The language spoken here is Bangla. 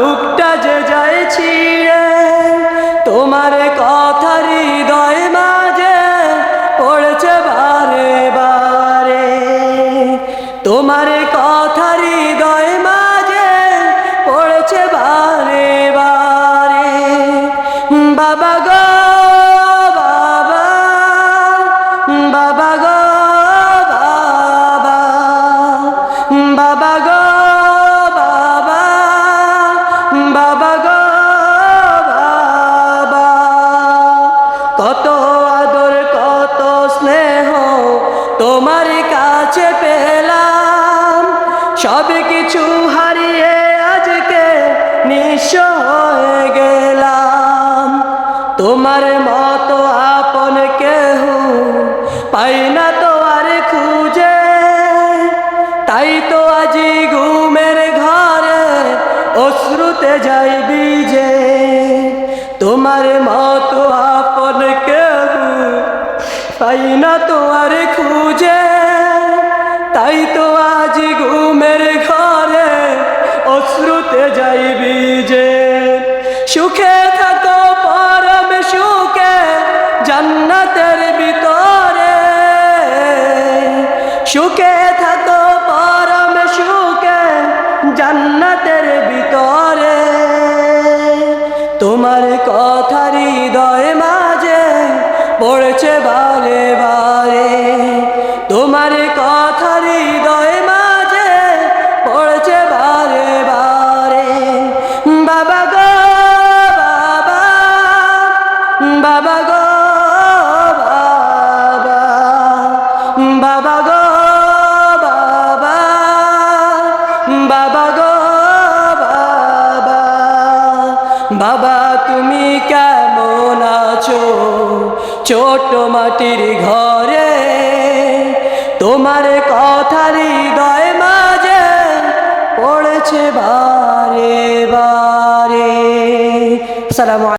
বুকটা যে যাই ছিঁড়ে, তোমার কথার হৃদয় মাঝে পড়েছে বারে বারে। তোমার কথার হৃদয় মাঝে পড়েছে বারে বারে। বাবা গো, বাবা বাবা গো, বাবা বাবা গো। কত আদর, কত স্নেহ তোমার কাছে পেলাম। সব কিছু হারিয়ে আজকে নিঃস্ব হয়ে গেলাম। তোমার মতো আপন কেহ পাই না তো আর খুঁজে। তাই তো আজি ঘুমের ঘরে অশ্রুতে যাই বিজে তোমার মতো পাই না তো আর খুঁজে? তাই তো আজ ঘুমের ঘরে অশ্রুতে যাই বিজে সুখে থাকো পরম সুখে জান্নাতের ভিতরে। সুখে থাকো পরম সুখে জান্নাতের ভিতরে। তোমার কথার হৃদয় পড়ছে বারে বারে। তোমার কথার হৃদয় মাঝে পড়ছে বারে বারে। বাবা গো, বাবা বাবা গো, বাবা বাবা গো, বাবা বাবা গো, বাবা বাবা, তুমি কেমন আছো? ছোট মাটির ঘরে তোমার কথার হৃদয় মাঝে পড়েছে বারে বারে। সালাম